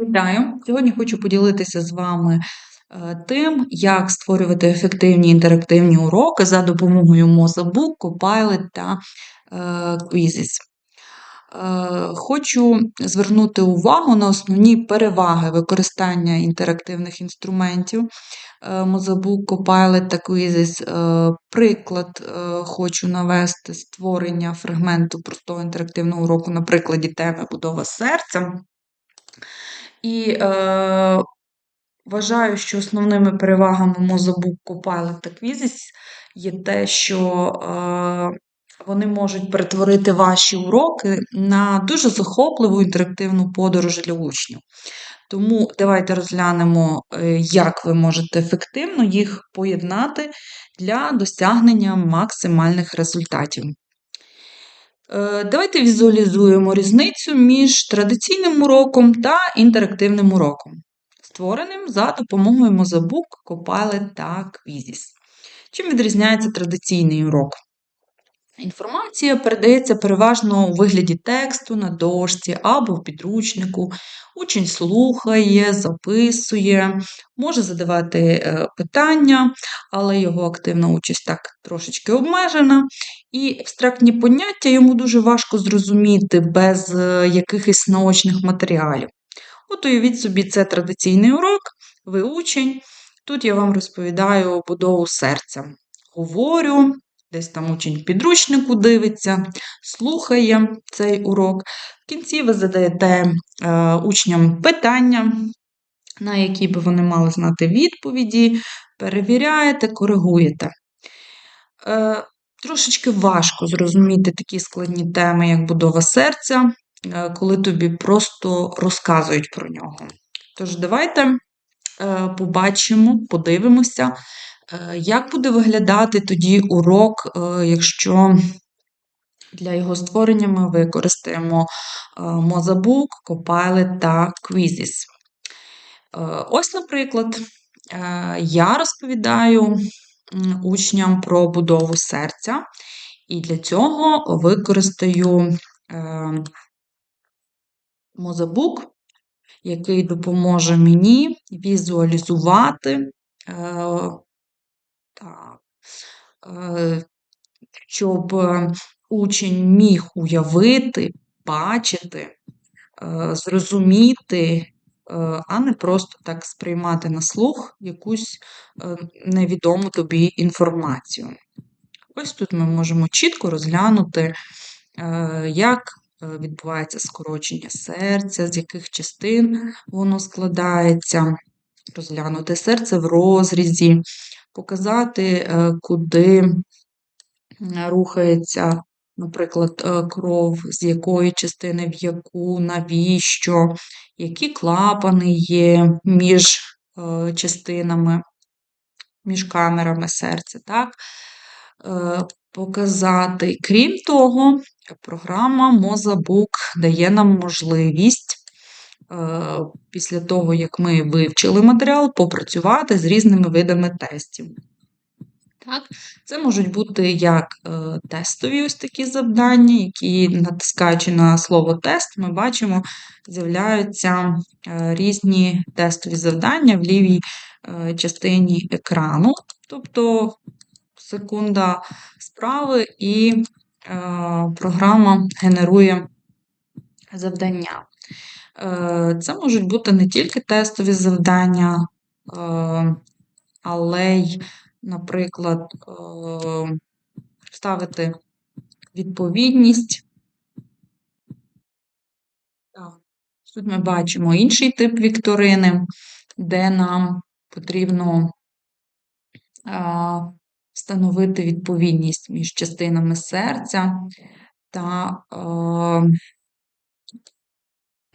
Вітаю! Сьогодні хочу поділитися з вами е, тим, як створювати ефективні інтерактивні уроки за допомогою Mozabook, Copilot та е, Quizzes. Е, хочу звернути увагу на основні переваги використання інтерактивних інструментів Mozabook, Copilot та Quizzes. Приклад хочу навести створення фрагменту простого інтерактивного уроку на прикладі теми будова серця. І е, вважаю, що основними перевагами Mozabook, Copilot та Quizzes є те, що е, вони можуть перетворити ваші уроки на дуже захопливу інтерактивну подорож для учнів. Тому давайте розглянемо, е, як ви можете ефективно їх поєднати для досягнення максимальних результатів. Е, давайте візуалізуємо різницю між традиційним уроком та інтерактивним уроком, створеним за допомогою Mozabook, Copilot та Quizzes. Чим відрізняється традиційний урок? Інформація передається переважно у вигляді тексту на дошці або в підручнику. Учень слухає, записує, може задавати е, питання, але його активна участь так трошечки обмежена. І абстрактні поняття йому дуже важко зрозуміти без е, якихось наочних матеріалів. От уявіть собі, це традиційний урок, ви учень. Тут я вам розповідаю будову серця. Говорю, десь там учень підручнику дивиться, слухає цей урок. В кінці ви задаєте е, учням питання, на які би вони мали знати відповіді, перевіряєте, коригуєте. Трошечки важко зрозуміти такі складні теми, як будова серця, е, коли тобі просто розказують про нього. Тож, давайте е, побачимо, подивимося, Е, як буде виглядати тоді урок, якщо для його створення ми використаємо Mozabook, Copilot та Quizzes? Ось, наприклад, я розповідаю учням про будову серця, і для цього використаю Mozabook, який допоможе мені візуалізувати так. Е, щоб е, учень міг уявити, бачити, е, зрозуміти, а не просто так сприймати на слух якусь невідому тобі інформацію. Ось тут ми можемо чітко розглянути, як відбувається скорочення серця, з яких частин воно складається, розглянути серце в розрізі, показати, е, куди рухається, наприклад, е, кров, з якої частини в яку, навіщо, які клапани є між е, частинами, між камерами серця. так? Показати. Крім того, програма Mozabook дає нам можливість Е, після того, як ми вивчили матеріал, попрацювати з різними видами тестів. Так, Це можуть бути як е, тестові ось такі завдання, які, натискаючи на слово тест, ми бачимо, з'являються е, різні тестові завдання в лівій е, частині екрану. Тобто секунда справи, і програма генерує завдання. Це можуть бути не тільки тестові завдання, але й, наприклад, е, ставити відповідність. Тут ми бачимо інший тип вікторини, де нам потрібно встановити відповідність між частинами серця та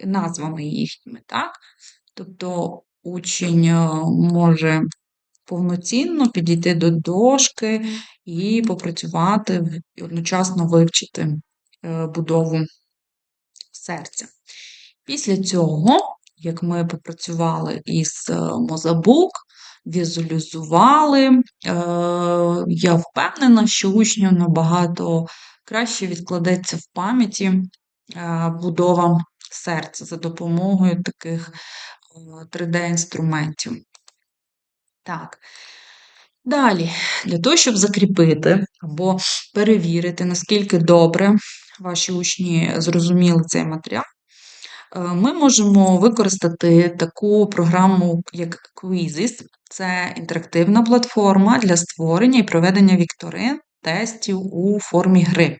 назвами їхніми. так? Тобто учень е, може повноцінно підійти до дошки і попрацювати, і одночасно вивчити е, будову серця. Після цього, як ми попрацювали із е, Мозабук, візуалізували, я впевнена, що учню набагато краще відкладеться в пам'яті будова серця за допомогою таких 3D-інструментів. Так. Далі, для того, щоб закріпити або перевірити, наскільки добре ваші учні зрозуміли цей матеріал, е, ми можемо використати таку програму, як Quizzes. Це інтерактивна платформа для створення і проведення вікторин, тестів у формі гри.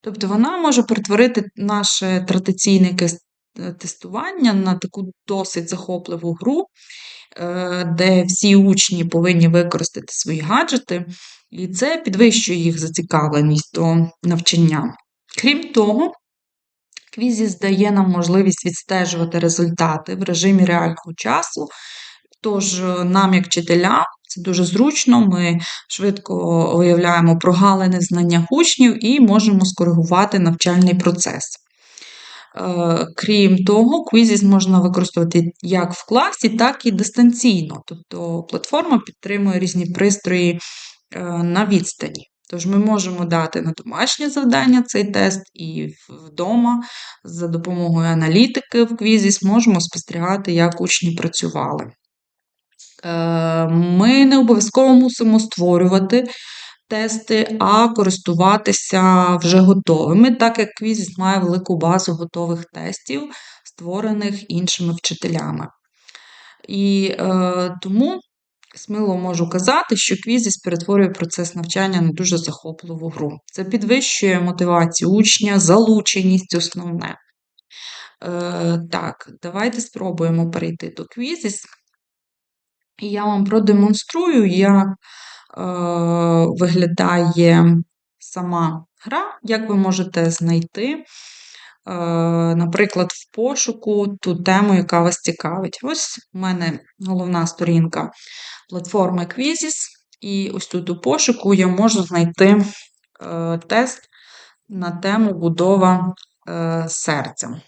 Тобто вона може перетворити наше традиційне тестування на таку досить захопливу гру, Е, де всі учні повинні використати свої гаджети, і це підвищує їх зацікавленість до навчання. Крім того, Квізіс дає нам можливість відстежувати результати в режимі реального часу. Тож, нам, як вчителям, це дуже зручно, ми швидко виявляємо прогалини в знаннях учнів і можемо скоригувати навчальний процес. Е, крім того, Quizzes можна використовувати як в класі, так і дистанційно. Тобто платформа підтримує різні пристрої е, на відстані. Тож ми можемо дати на домашнє завдання цей тест, і вдома за допомогою аналітики в Quizzes можемо спостерігати, як учні працювали. Е, ми не обов'язково мусимо створювати тести, а користуватися вже готовими, так як Quizzes має велику базу готових тестів, створених іншими вчителями. І е, тому сміло можу казати, що Quizzes перетворює процес навчання на дуже захопливу гру. Це підвищує мотивацію учня, залученість основне. Е, Так, давайте спробуємо перейти до Quizzes. І я вам продемонструю, як виглядає сама гра, як ви можете знайти, е, наприклад, в пошуку ту тему, яка вас цікавить. Ось у мене головна сторінка платформи Quizzes, і ось тут у пошуку я можу знайти е, тест на тему будова серця.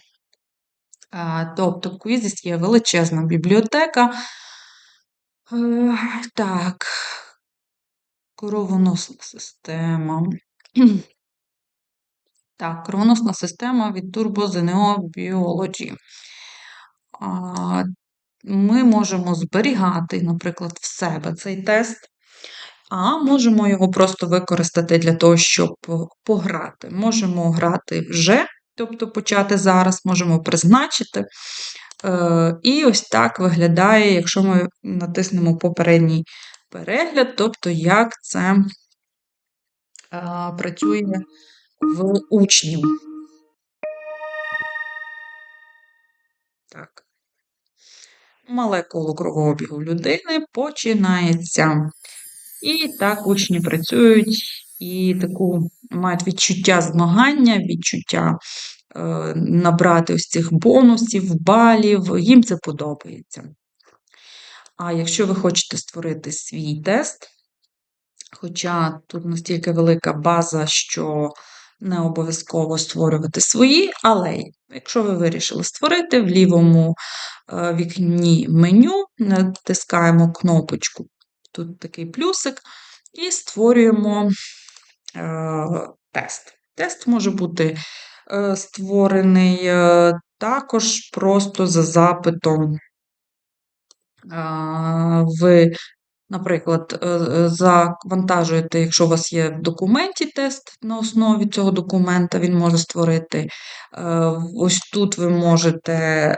Тобто, в Quizzes є величезна бібліотека. Так, Кровоносна система. Так, кровоносна система від Turbo Biology. Ми можемо зберігати, наприклад, в себе цей тест, а можемо його просто використати для того, щоб пограти. Можемо грати вже, тобто почати зараз, можемо призначити. Е, і ось так виглядає, якщо ми натиснемо попередній перегляд, тобто як це а, працює в учнів. Так. Мале коло кровообігу людини починається. І так учні працюють і таку мають відчуття змагання, відчуття е, набрати ось цих бонусів, балів, їм це подобається. А якщо ви хочете створити свій тест, хоча тут настільки велика база, що не обов'язково створювати свої, але якщо ви вирішили створити в лівому е, вікні меню, натискаємо кнопочку, тут такий плюсик, і створюємо е, тест. Тест може бути е, створений також просто за запитом ви, наприклад, е, е, завантажуєте, якщо у вас є в документі тест на основі цього документа, він може створити. Е, ось тут ви можете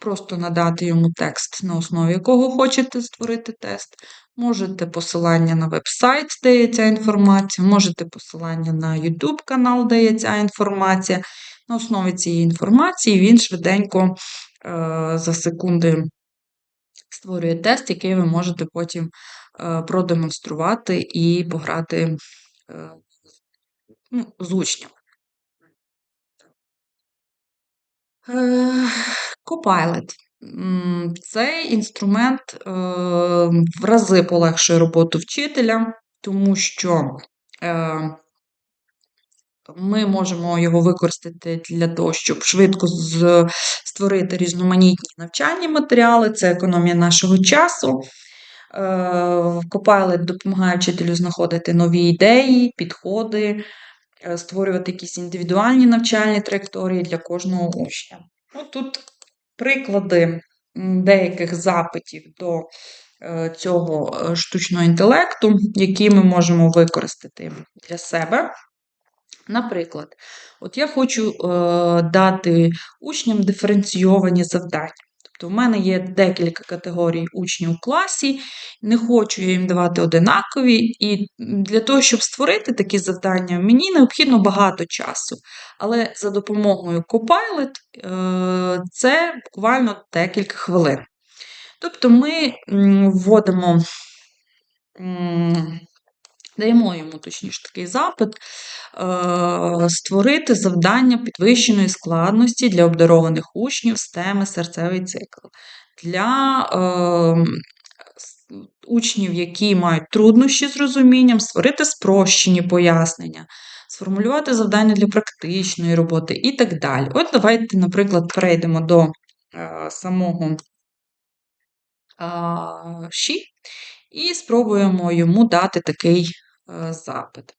просто надати йому текст, на основі якого хочете створити тест. Можете посилання на веб-сайт, де є ця інформація, можете посилання на YouTube канал, де є ця інформація. На основі цієї інформації він швиденько за секунди створює тест, який ви можете потім е, продемонструвати і пограти е, ну, з. Е, Copilot. Цей інструмент в рази полегшує роботу вчителя, тому що ми можемо його використати для того, щоб швидко створити різноманітні навчальні матеріали, це економія нашого часу. Copilot е, допомагає вчителю знаходити нові ідеї, підходи, е, створювати якісь індивідуальні навчальні траєкторії для кожного учня. От тут приклади деяких запитів до е, цього штучного інтелекту, які ми можемо використати для себе. Наприклад, от я хочу е, дати учням диференційовані завдання. Тобто, в мене є декілька категорій учнів у класі, не хочу я їм давати одинакові, і для того, щоб створити такі завдання, мені необхідно багато часу. Але за допомогою Copilot е, це буквально декілька хвилин. Тобто, ми вводимо. Даємо йому, точніше, такий запит, е, створити завдання підвищеної складності для обдарованих учнів з теми серцевий цикл. Для е, учнів, які мають труднощі з розумінням, створити спрощені пояснення, сформулювати завдання для практичної роботи і так далі. От давайте, наприклад, перейдемо до е, самого Ші і спробуємо йому дати такий Е, запит.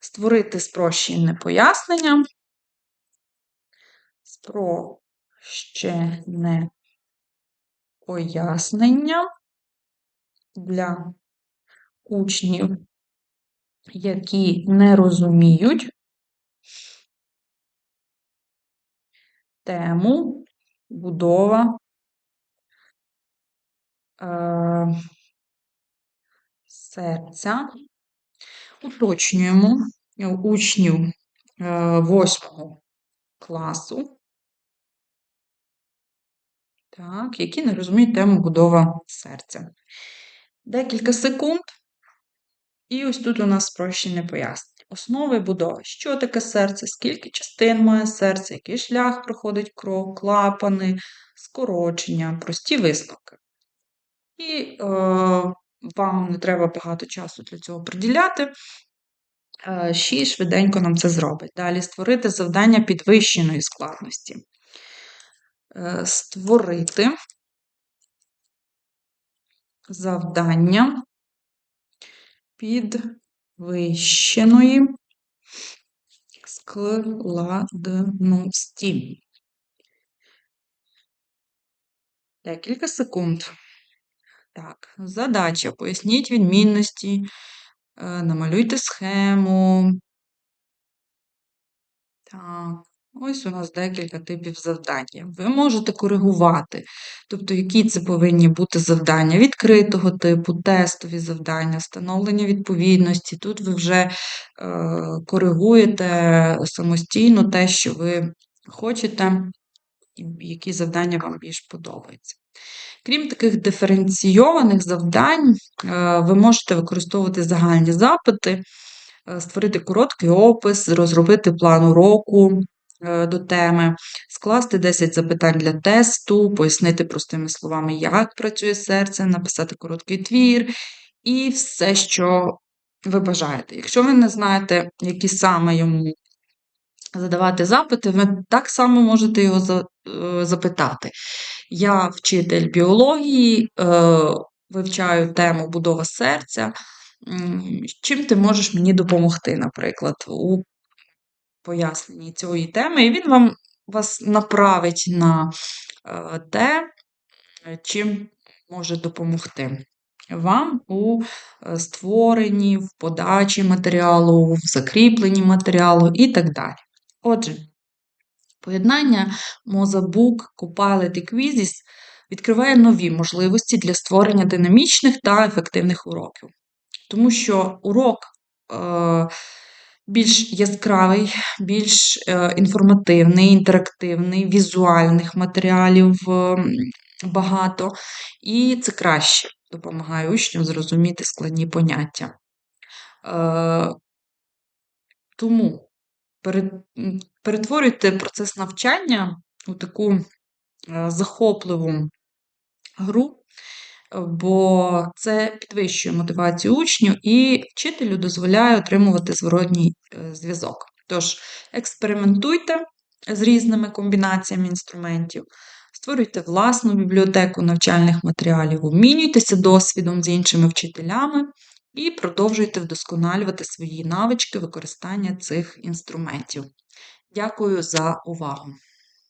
Створити спрощене пояснення. Спрощене пояснення для учнів, які не розуміють тему будова е, серця Уточнюємо учнів 8 е, класу, так, які не розуміють тему будова серця. Декілька секунд. І ось тут у нас спрощене пояснення. Основи будови. Що таке серце, скільки частин має серце, який шлях проходить кров, клапани, скорочення, прості висновки. І е, вам не треба багато часу для цього приділяти. Ще швиденько нам це зробить. Далі створити завдання підвищеної складності. Е, створити завдання підвищеної складності. Декілька секунд. Так, задача. Поясніть відмінності, е, намалюйте схему. Так, ось у нас декілька типів завдання. Ви можете коригувати, тобто, які це повинні бути завдання відкритого типу, тестові завдання, встановлення відповідності. Тут ви вже е, коригуєте самостійно те, що ви хочете, які завдання вам більш подобаються. Крім таких диференційованих завдань, е, ви можете використовувати загальні запити, е, створити короткий опис, розробити план уроку е, до теми, скласти 10 запитань для тесту, пояснити простими словами, як працює серце, написати короткий твір і все, що ви бажаєте. Якщо ви не знаєте, які саме йому задавати запити, ви так само можете його запитати. Я вчитель біології, е, вивчаю тему будова серця. Чим ти можеш мені допомогти, наприклад, у поясненні цієї теми, і він вам вас направить на е, те, чим може допомогти вам у е, створенні, в подачі матеріалу, в закріпленні матеріалу і так далі. Отже, Поєднання Mozabook, Copilot і Quizzes відкриває нові можливості для створення динамічних та ефективних уроків. Тому що урок е, більш яскравий, більш е, інформативний, інтерактивний, візуальних матеріалів е, багато, і це краще допомагає учням зрозуміти складні поняття. Е, Тому перетворюйте процес навчання у таку е, захопливу гру, бо це підвищує мотивацію учнів і вчителю дозволяє отримувати зворотній е, зв'язок. Тож, експериментуйте з різними комбінаціями інструментів, створюйте власну бібліотеку навчальних матеріалів, обмінюйтеся досвідом з іншими вчителями і продовжуйте вдосконалювати свої навички використання цих інструментів. Дякую за увагу!